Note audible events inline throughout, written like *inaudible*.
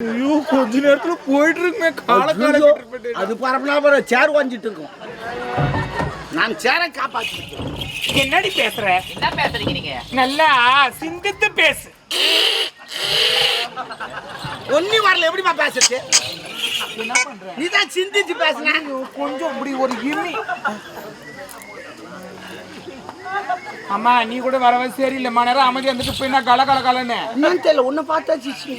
ஐயோ கொஞ்ச நேரத்துல போயிட்டு இருக்குமே கால கால ஐயோ, அது பரப்புனா அப்புறம் சேர் வாஞ்சிட்டு இருக்கும். நான் சேரை காப்பாற்றிருக்கேன் என்னடி பேசுற? என்ன பேசுறீங்க நீங்க? நல்லா சிந்தித்து பேசு. ஒன்னி வரல எப்படிமா பேசுறது? என்ன பண்ற? நீ தான் சிந்திச்சு பேசுன. கொஞ்சம் இப்படி ஒரு இம்மி அம்மா நீ கூட வரவே சரியில்லைம்மா நேரம் அமைதி வந்துட்டு போய் நான் கல கல கலன்னு என்னன்னு தெரியல உன்னை பார்த்தா சிச்சு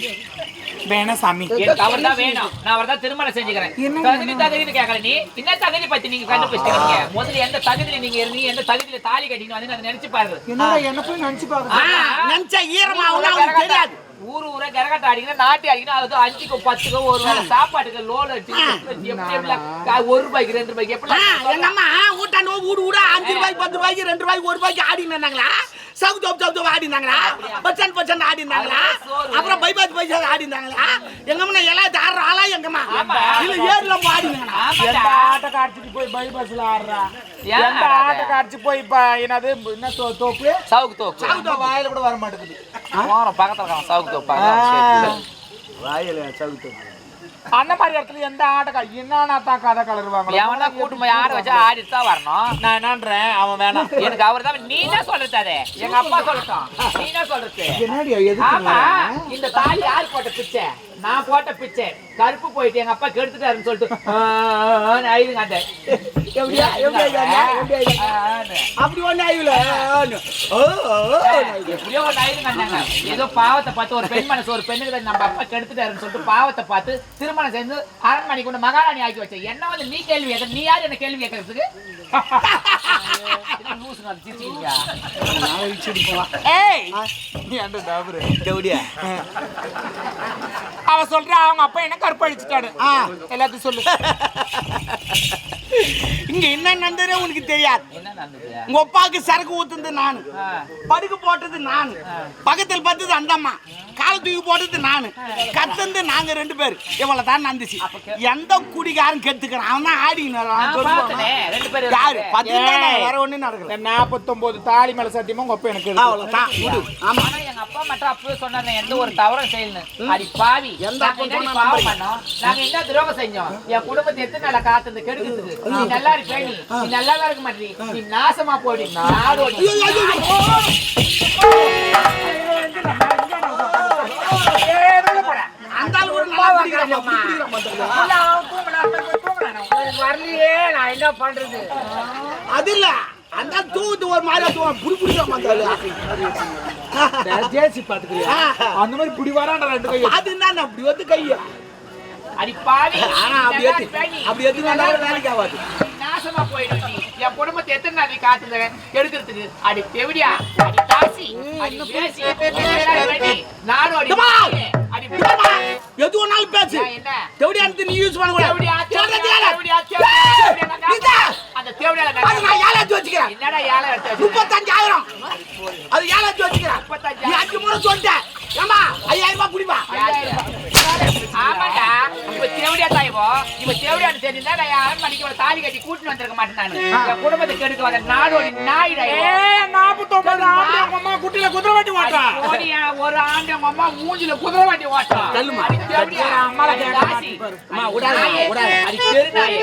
வேணா சாமி. அவர் தான் வேணும். நான் அவர் தான் திருமணம் செஞ்சுக்கிறேன். தகுதி தகுதின்னு கேட்கல நீ. என்ன தகுதி பத்தி நீங்க கண்டுபிடிச்சிருக்கீங்க முதல்ல எந்த தகுதியில நீங்க இருந்தீங்க எந்த தகுதியில தாலி கட்டின்னு வந்து அதை நினைச்சு பாருங்க என்னடா என்ன போய் நினைச்சு பாக்குறேன் நினைச்சா ஈரமா அவனுக்கு தெரியாது. ஊரு ஊரா கரகாட்டம் அடிக்கணும் நாட்டி அடிக்கணும் அது அஞ்சுக்கோ பத்துக்கோ ஒரு வேளை சாப்பாட்டுக்கு லோன் அடிச்சு ஒரு ரூபாய்க்கு ரெண்டு ரூபாய்க்கு எப்படி எங்க அம்மா ஊட்டாண்டு வீடு வீடா அஞ்சு ரூபாய்க்கு பத்து ரூபாய்க்கு ரெண்டு ரூபாய்க்கு ஒரு ரூபாய்க்கு ஆடின்னு இருந்தாங்களா சவுத் சவுத் சவுத் ஆடினாங்களா பச்சன் பச்சன் ஆடினாங்களா? அப்புறம் பைபாஸ் பைசா ஆடினாங்களா? எங்க அம்மா எல்லாத்தையும் ஆடுற ஆளா எங்க அம்மா? ஆமா. இல்ல ஏர்ல ஆடினாங்களா? எந்த ஆட்ட காட்சிக்கு போய் பை பஸ்ல ஆடுறா? எந்த? ஆட்ட காட்சி போய் இப்ப என்னது என்ன தோ- தோப்பு? சவுக்கு தோப்பு. அந்த வாயில கூட வர மாட்டேங்குது. போறோம் பக்கத்துல இருக்கான் சவுக்கு தோப்பு. வாயில சவுத்து அந்த மாதிரி இடத்துல எந்த ஆட்டக்கா என்னன்னா தான் கதை கலருவாங்க எவனா கூட்டு போய் ஆட வச்சா ஆடிட்டு தான் வரணும். நான் என்னன்றேன் அவன் வேணாம். எனக்கு அவர் தான் நீ என்ன சொல்றது எங்க அப்பா சொல்லட்டும் நீ என்ன சொல்றது. என்னடி ஆமா இந்த தாலி யார் போட்ட பிச்சை? நான் போட்ட பிச்சை. கருப்பு போயிட்டு எங்க அப்பா கெடுத்துட்டாருன்னு சொல்லிட்டு அழுதுங்க அந்த. எப்படியா. அப்படி ஒண்ணு ஆயில எப்படியோ ஒண்ணு அந்தாங்க. ஏதோ பாவத்தை பார்த்து ஒரு பெண் மனசு ஒரு பெண்ணுக்கு நம்ம அப்பா கெடுத்துட்டாருன்னு சொல்லிட்டு பாவத்தை பார்த்து திருமணம் செஞ்சு அரண்மனை கொண்டு மகாராணி ஆக்கி வச்ச. என்ன வந்து நீ கேள்வி கேட்க நீ யார் என்ன கேள்வி கேட்கறதுக்கு. ஏய்! நீ அந்த டாபரு. எப்படியா அவ சொல்றா அவங்க அப்பா என்ன கற்பழிச்சிட்டாரு. எல்லாத்தையும் சொல்லு *laughs* இங்க என்ன நடந்ததுன்னு உனக்கு தெரியாது. உங்க அப்பாவுக்கு சரக்கு ஊத்துனது நானு. படுக்க போட்டது நானு. பக்கத்தில் பார்த்தது அந்த அம்மா காலை தூக்கி போட்டது நானு. கத்தந்து நாங்க ரெண்டு பேர். இவ்வளவு தான் நடந்துச்சு எந்த குடிகாரன் கெடுத்துக்கிறான் அவன் தான் பேரும் யாரு? இருக்காங்க. பத்து ஏய். வேற ஒண்ணும் நடக்கல. நாற்பத்தொன்பது தாலி மேல சத்தியமா உங்க அப்பா எனக்கு இருக்கு. அவ்வளவுதான். ஆமா. எங்க அப்பா மட்டும் அப்பவே சொன்னாரு எந்த ஒரு தவறும் செய்யலன்னு. அடி பாவி. எந்த பாவம்? பண்ணோம்? நாங்க என்ன துரோகம் செஞ்சோம்? என் குடும்பத்தை எத்தனை நாளா காத்தது கெடுக்குது நீ நல்லா நீ நீ நல்லா இருக்க மாட்டீ நீ நாசமா போடி. நாடு வரலையே. நான் என்ன பண்றது? அது இல்ல. அந்த தூவுது ஒரு மாதிரி தூவான் புடி அந்த ஆளு. ஜேசி பாத்துக்கிறியா அந்த மாதிரி புடி வரான்டா ரெண்டு அது என்ன அப்படி வந்து கைய? அடி பாவி. ஆனா அப்படி நீ. அப்படி எடுத்து வந்தாலும் வேலைக்கு ஆகாது. நாசமா போயிடு நீ என் குடும்பத்தை எத்தனை நாள் நீ காத்துல கெடுக்கிறதுக்கு அடி தெவிடியா அடி தாசி அடி பேசி நீ நாடு அடி! அடி எது ஒண்ணாலும் பேசு. என்ன? எடுத்து நீ யூஸ் பண்ண கூடாது தேவடியா, தேவடியா. தேவடியா, தேவடியா, தேவடியா. அந்த தேவடியால நான் ஏழாச்சு வச்சுக்கிறேன். என்னடா ஏழை எடுத்து? முப்பத்தஞ்சாயிரம். அது ஏழாச்சு வச்சுக்கிறேன். முப்பத்தஞ்சாயிரம். நீ அஞ்சு முறை சொல்லிட்டேன் ஏமா ஐயாயிரம் ரூபாய் குடிப்பா. ஆமாண்டா, இவ தேவடியா தாயவோ, இவ தேவடியான்னு தெரிஞ்சா நான் அரண்மனைக்கு இவளை தாலி கட்டி கூட்டிட்டு வந்திருக்க மாட்டேன் நானு. என் குடும்பத்தை கெடுக்க வந்த நாடோடி நாயிடா நாற்பத்தொன்பது ஆம்பளை உங்க அம்மா குட்டியில குதிரை வண்டி ஓட்டா ஒரு ஆண்டு உங்க அம்மா மூஞ்சில குதிரை. தள்ளுமா. அடி தேவடியா, அம்மால அடி. அடி தெருநாயே,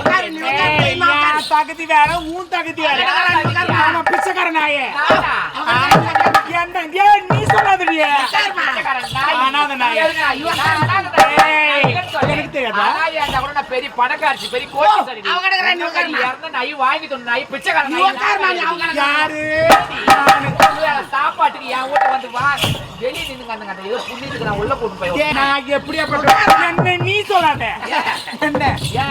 உட்காரு. என் தகுதி வேற உன் தகுதி வேற ஆமா பிச்சைக்கார நாயே நானா? என்ன நீ சொல்லாதடி. அனாதை நாய். ஏய். எனக்கு தெரியாதா? கூட பெரிய பணக்காரச்சி, பெரிய கோடீஸ்வரி. அவ கிடக்குறா, நீ உட்காருமா. இறந்த நாய் வாங்கி தந்த நாய், பிச்சைக்காரன் நீ. யாரு நானு. சாப்பாட்டுக்கு என் வீட்டு வந்து வா வெளியே நின்னுங்க அந்த ஏதோ புண்ணியத்துக்கு நான் உள்ள கூட்டு போய் ஏய், நான் எப்படி என்ன நீ சொல்லாத என்ன